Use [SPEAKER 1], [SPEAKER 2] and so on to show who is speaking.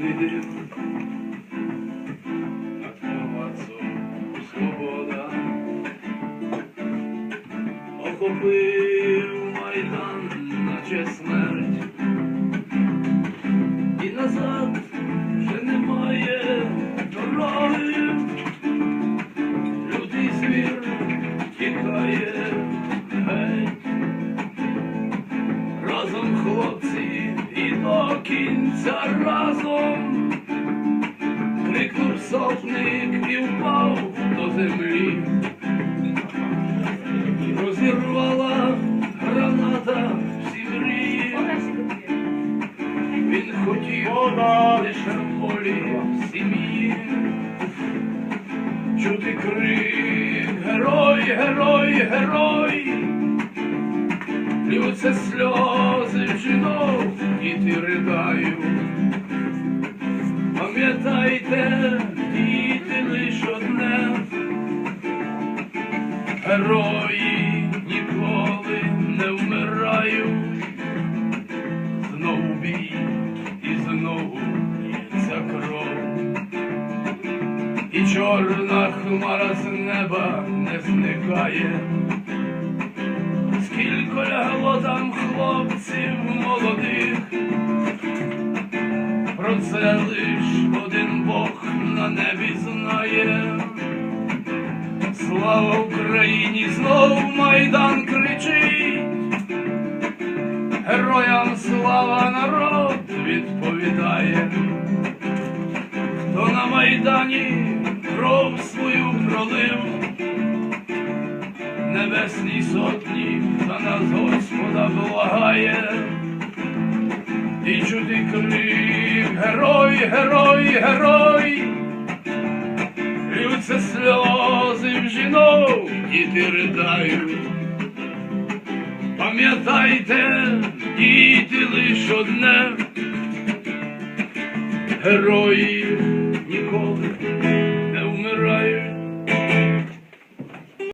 [SPEAKER 1] чорний дим, свобода охопив майдан, наче смерть, і назад вже немає дороги. Лютий звір тікає геть. Разом хлопці до кінця разом крикнув сотник і впав до землі. Розірвала граната всі мрії. Він хотів лише волі сім'ї. Чути крик, герой, герой, герой. Льються сльози діти ридають. Пам'ятайте, діти лиш одне, герої ніколи не вмирають. Знову бій і знову ця кров. І чорна хмара з неба не зникає. Скільки лягло там хлопців молодих, про це лиш один Бог на небі знає. Слава Україні, знов Майдан кричить, героям слава народ відповідає, хто на Майдані кров свою пролив? Небесній сотні за нас Господа герой, герой, герой, лються сльози в жінок, діти ридають. Пам'ятайте, діти лиш одне, герої.